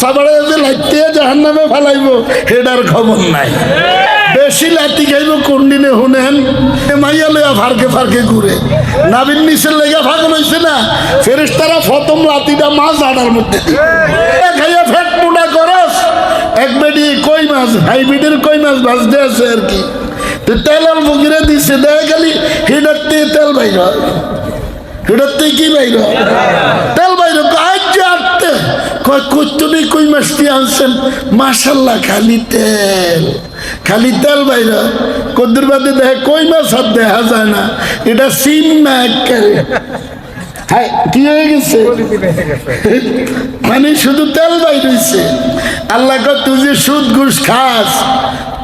ফাঁসা বাড়ে যে লাইতে জাহান নামে ফেলাইব, হেডার খবর নাই। বেশি লাতি খাইব কোন দিনে শুনেন মাইয়া লইয়া ফারকে ফারকে ঘুরে। নাবিন নিচের লেগে ফাঁকন হয়েছে না ফেরেস্তারা প্রথম লাতিটা মাছ আড়ার মধ্যে খাইয়া ফেট মোটা করস। এক বেডি কই মাছ হাইব্রিডের কই মাছ ভাজতে আছে আর কি। তো তেল অল্প করে দিচ্ছে দেখা গেলি হিডার তেল বাইর হিডার কি বাইর কয় কচুরি কই মাছটি আনছেন? মাসাল্লাহ খালি তেল। খালি তেল বাইর। কদ্দুর বাদে দেখে কই মাছ আর দেখা যায় না। এটা সিম না একেবারে। হ্যাঁ গেছে? মানে শুধু তেল বাইর হইছে। আল্লাহ তুই যে সুদ ঘুষ খাস,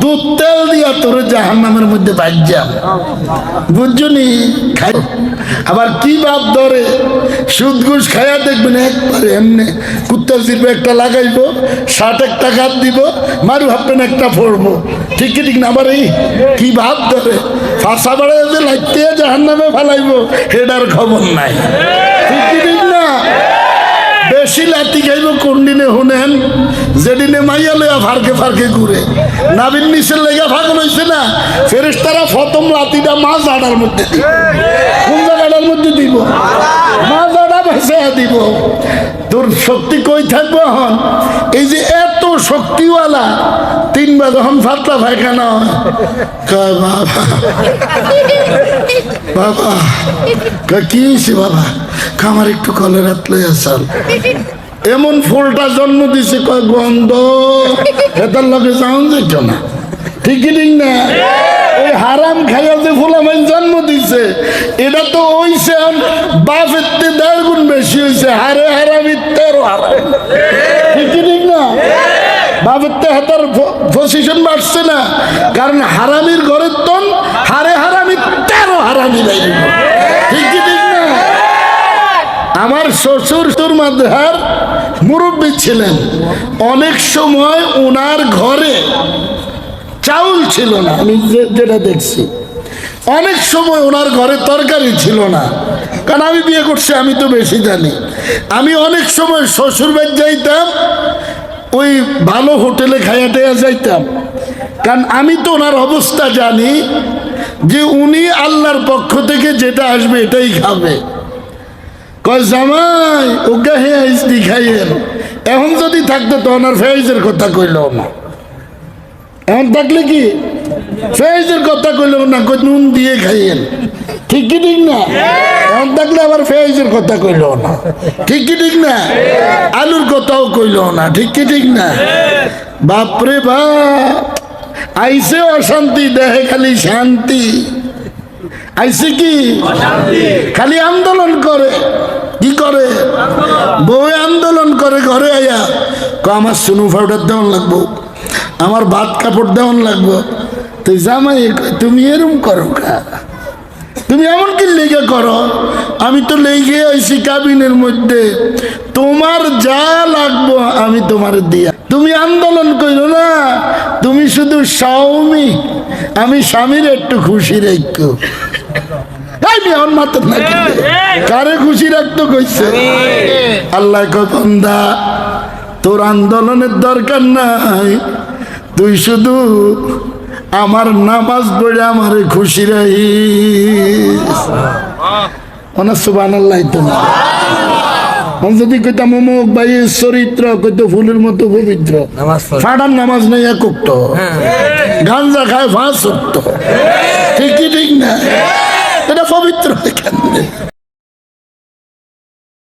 তুই তেল দিয়া তোর জাহান নামের মধ্যে বাজ্যাম বুঝছ নি? খাই। আবার কি বাপ ধরে? সুদ ঘুষ খাইয়া দেখবেন একবারে এমনি কুত্তা চিপে একটা লাগাইবো, ষাট একটা গাত দিব, মারু হাফেন একটা পড়ব ঠিক ঠিক না আবার এই? কি ভাব ধরে? ফাঁসা বাড়ে যে লাইতে জাহান নামে ফেলাইবো হেডার খবর নাই। ঠিক ঠিক না? বেশি লাতি খাইব কোন দিনে শুনেন? যেদিনে মাইয়া লইয়া ফারকে ফারকে ঘুরে। নাবিন নিচের লেগে ফাঁকন হয়েছে না? ফেরেস্তারা প্রথম লাতিটা মাছ আড়ার মধ্যে মধ্যে দিব। ভেসে দিব। তোর শক্তি কই থাকব এই যে এত শক্তিওয়ালা তিনবার যখন ফাতলা পায়খানা হয় বাবা কি হয়েছে বাবা? আমার একটু কলের হাত লই আসাল এমন ফুলটা জন্ম দিছে, কয় গন্ধ, এটার লগে যাওন যেত না। ঠিক না? হারাম খাইয়া যে ফুল জন্ম দিছে, এটা তো হইছে বাপের তে দেড় গুণ বেশি হয়েছে হারে হারামি ঠিক না? বাড়ছে না, কারণ হারামির ঘরের তন হারে হারামি তেরো হারামি ঠিক আমার শ্বশুর তোর মাধার মুরব্বী ছিলেন। অনেক সময় ওনার ঘরে চাউল ছিল না। আমি যেটা দেখছি। অনেক সময় ওনার ঘরে তরকারি ছিল না। কারণ আমি বিয়ে করছি, আমি তো বেশি জানি। আমি অনেক সময় শ্বশুর বাড়ি যাইতাম, ওই ভালো হোটেলে খাইয়া টাইয়া যাইতাম। কারণ আমি তো ওনার অবস্থা জানি যে উনি আল্লাহর পক্ষ থেকে যেটা আসবে এটাই খাবে। কয়, জামাই, ওকে হে আইসি খাইয়েন। এখন যদি থাকতো তো ওনার ফেয়াইজের কথা কইল না। এখন থাকলে কি? ফেয়াইজের কথা কইল, না নুন দিয়ে খাইয়েন। ঠিক কি ঠিক না? এখন থাকলে আবার ফেয়াইজের কথা কইল না। ঠিক কি ঠিক না? আলুর কথাও কইল না। ঠিক কি ঠিক না? বাপরে বাপ আইসে অশান্তি, দেহে খালি শান্তি। আইসে কি? খালি আন্দোলন করে। কি করে? বউ আন্দোলন করে ঘরে আয়া। আমার সুনু পাউডার দেওয়ান লাগবো। আমার ভাত কাপড় দেওয়ান লাগবো। তুই জামাই, তুমি এরম করো কা? তুমি এমন কি লেগে করো? আমি তো লেগে আইছি কাবিনের মধ্যে। তোমার যা লাগবো আমি তোমার দিয়া। তুমি আন্দোলন করো না, তুমি শুধু স্বামী, আমি স্বামীর একটু খুশি রেখো না কারে খুশি রাখতো কইছে? আল্লাহ কয়, বান্দা, তোর আন্দোলনের দরকার নাই। তুই শুধু আমার নামাজ পড়ে আমারে খুশি রাখিস। অনেক সুবান আল্লাহ তো যদি কইতাম অমুক ভাই চরিত্র কইতো ফুলের মতো পবিত্র। নামাজ ফাটার নামাজ নেই একক তো গাঞ্জা খায় ফাঁস ঠিক ঠিক না? এটা পবিত্র এখানে